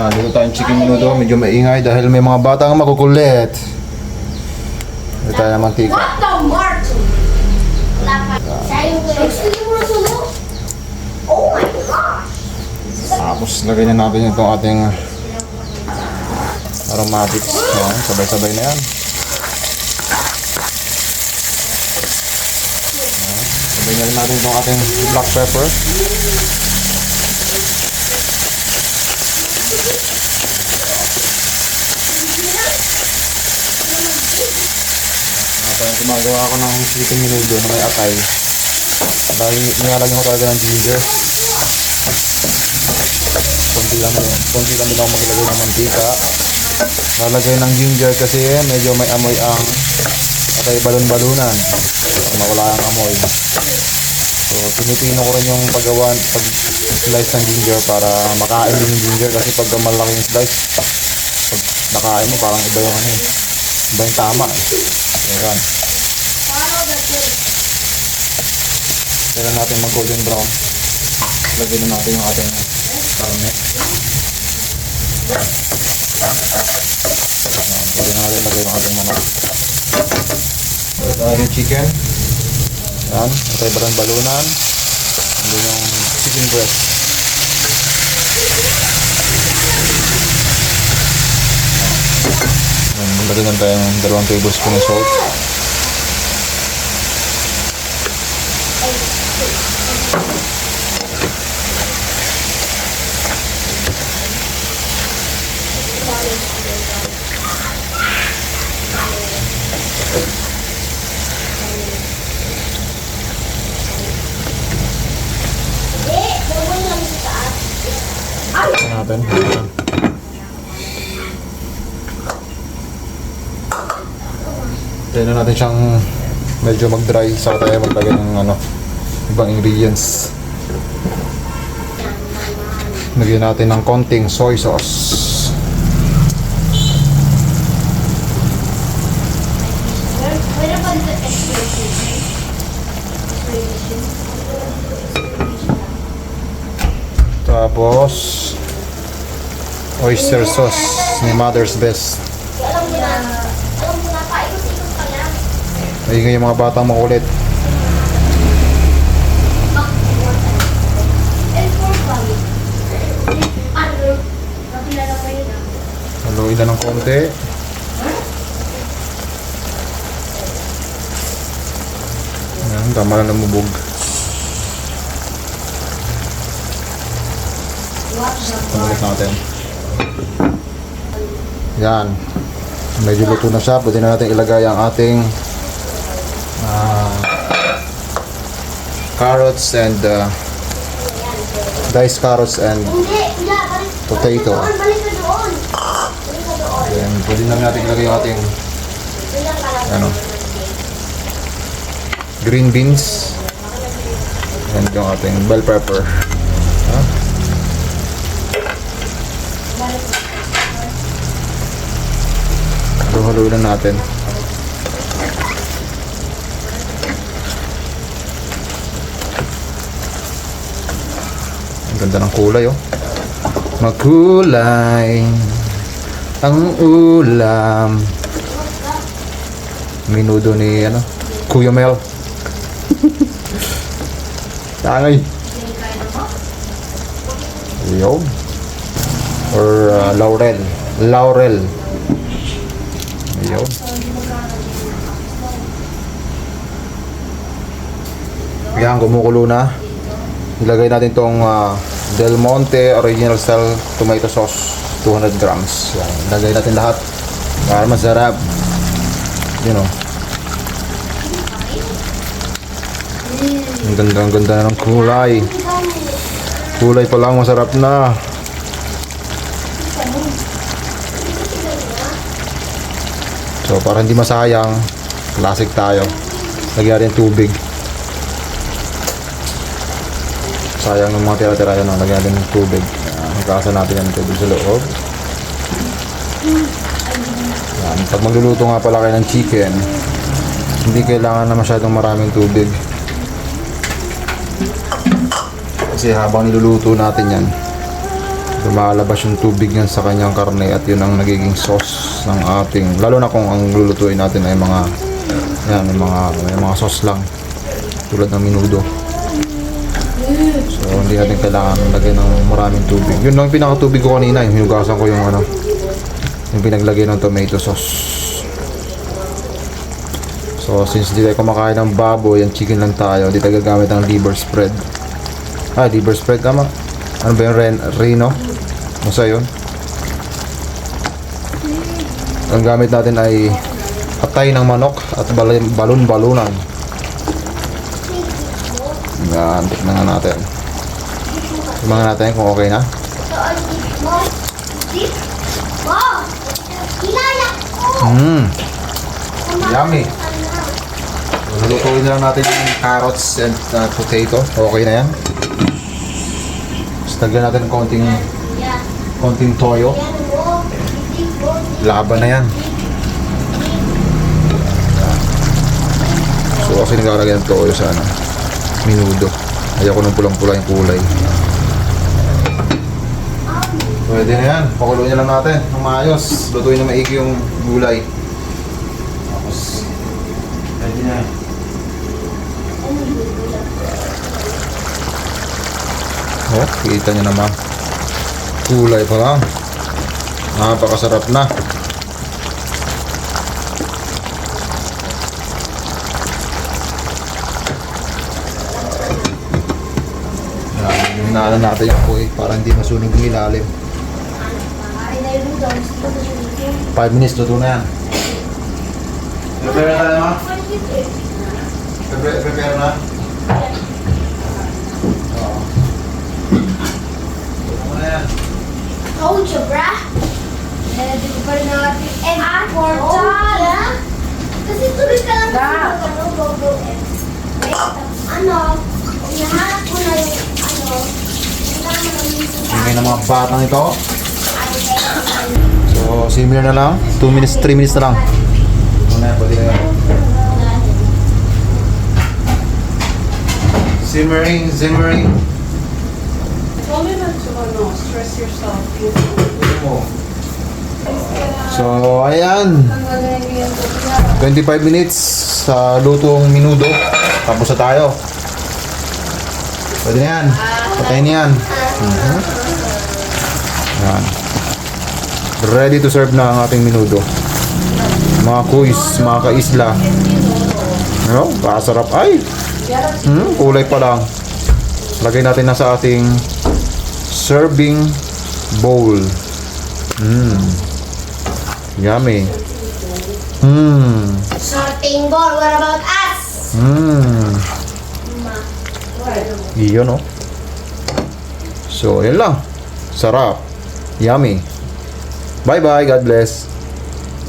Ah, dito tayong chicken minuto. Medyo maingay dahil may mga batang makukulit. Dito tayo ng mantika. What the sunog? Oh my gosh! Tapos lagay na natin itong ating aromatics. Yan, sabay-sabay na. Yan, Sabay na rin natin itong ating black pepper. At uh, gumagawa ako ng chicken menudo na may atay. Dahil nilalagyan ko talaga ng ginger. Konti lang konti lang din ako maglagay ng mantika. Lalagay ng ginger kasi medyo may amoy ang atay balon-balunan. Para mawala ang amoy. So, pinipino ko rin yung paggawa, pag slice ng ginger para makain din yung ginger kasi pag malaki yung slice, pag nakain mo parang iba yung ano eh. Iba yung tama eh. Ayan. Kailan natin mag golden brown. Lagyan na natin yung ating karne. Pwede na natin lagay yung ating manok. Ito yung chicken. Yan, ito yung barang balunan. Ito yung chicken breast. Yan, lagyan tayo ng dalawang tablespoon ng salt. Hindi, bawal lang sa taas. Ito natin. Ayan. Na natin siyang medyo mag-dry sa tayo maglagay ng ano, ibang ingredients. Lagyan natin ng konting soy sauce. Tapos, oyster sauce ni Mother's Best. Ayun yung mga batang makulit. And for fun. Ano? Nakilala ko yun ah. Haluin na ng konti. Ayan, tama na namubog. Tumulit natin. Yan. Medyo luto na siya. Pwede na natin ilagay ang ating ah, carrots and uh, diced carrots and Potato. Ayan, pwede na natin ilagay yung ating ano, green beans. And yung ating bell pepper. Ha? Halo-halo na natin. Ang ganda ng kulay oh. Makulay ang ulam. Minudo ni ano, Kuya Mel. Tangay. Yo. Or uh, Laurel. Laurel. Yo. Yan, kumukulo na. Ilagay natin tong uh, Del Monte Original Style Tomato Sauce. 200 grams. Yan, ilagay natin lahat. Para masarap. You know. Ang ganda, ang ganda ng kulay. Kulay pa lang, masarap na. So, para hindi masayang, classic tayo. Lagyan natin tubig. Sayang ng mga tira-tira yun, lagyan natin ng tubig. Hagasan natin yung tubig sa loob. Yan. Pag magluluto nga pala kayo ng chicken, hindi kailangan na masyadong maraming tubig. Kasi habang niluluto natin yan, lumalabas yung tubig yan sa kanyang karne at yun ang nagiging sauce ng ating lalo na kung ang lulutuin natin ay mga yan, mga may mga sauce lang tulad ng minudo so hindi natin kailangan lagyan ng maraming tubig. Yun lang pinakatubig ko kanina yung hinugasan ko yung ano yung pinaglagay ng tomato sauce. So since di tayo kumakain ng baboy yung chicken lang tayo di tayo gagamit ng liver spread. Ah liver spread tama. Ano ba yung ren, reno? Masa yun? Ang gamit natin ay atay ng manok at bal- balon-balunan yan tignan natin tignan natin kung okay na Ito ay deep mo. Deep? Wow! Kilala ko! mm. Yummy. Lulutuin na lang natin yung carrots and uh, potato. Okay na yan. Tapos lagyan natin ng konting, konting toyo. Laban na yan. So kasi naglalagay ng toyo sa ano, minudo. Ayoko ng pulang-pula yung kulay. Pwede na yan. Pakuluin na lang natin ng maayos. Lutuin na maigi yung gulay. Tapos, pwede na. Oh, kita nyo naman. Kulay pa lang. Napakasarap na. Hinaanan natin yung apoy para hindi masunog yung ilalim. Ay, na yung noodles. Ito sa YouTube. 5 minutes, luto na yan. Prepare na tayo, ma? Prepare, prepare na? Oo. Luto mo na yan. Told you, brah. Eh, di ko pa rin natin. And important. Kasi tuloy ka lang kasi ng ano, and wait. Ano, kung nahanap ko na yung ano, yung. Ingay ng mga batang ito. So, simmer na lang. 2 minutes, 3 minutes na lang. Simmering, simmering. Not to ano, stress yourself. You So, ayan. 25 minutes sa lutong minudo. Tapos na tayo. Pwede na yan. Patayin na yan. Mhm. Yan. Ready to serve na ang ating minudo. Mga kuis, mga kaisla. Ano? Kasarap. Ay! Hmm, kulay pa lang. Lagay natin na sa ating serving bowl. Hmm. Yummy. Hmm. Sorting ball, what about us? Hmm. Iyon, no? So, yun lang. Sarap. Yummy. Bye-bye. God bless.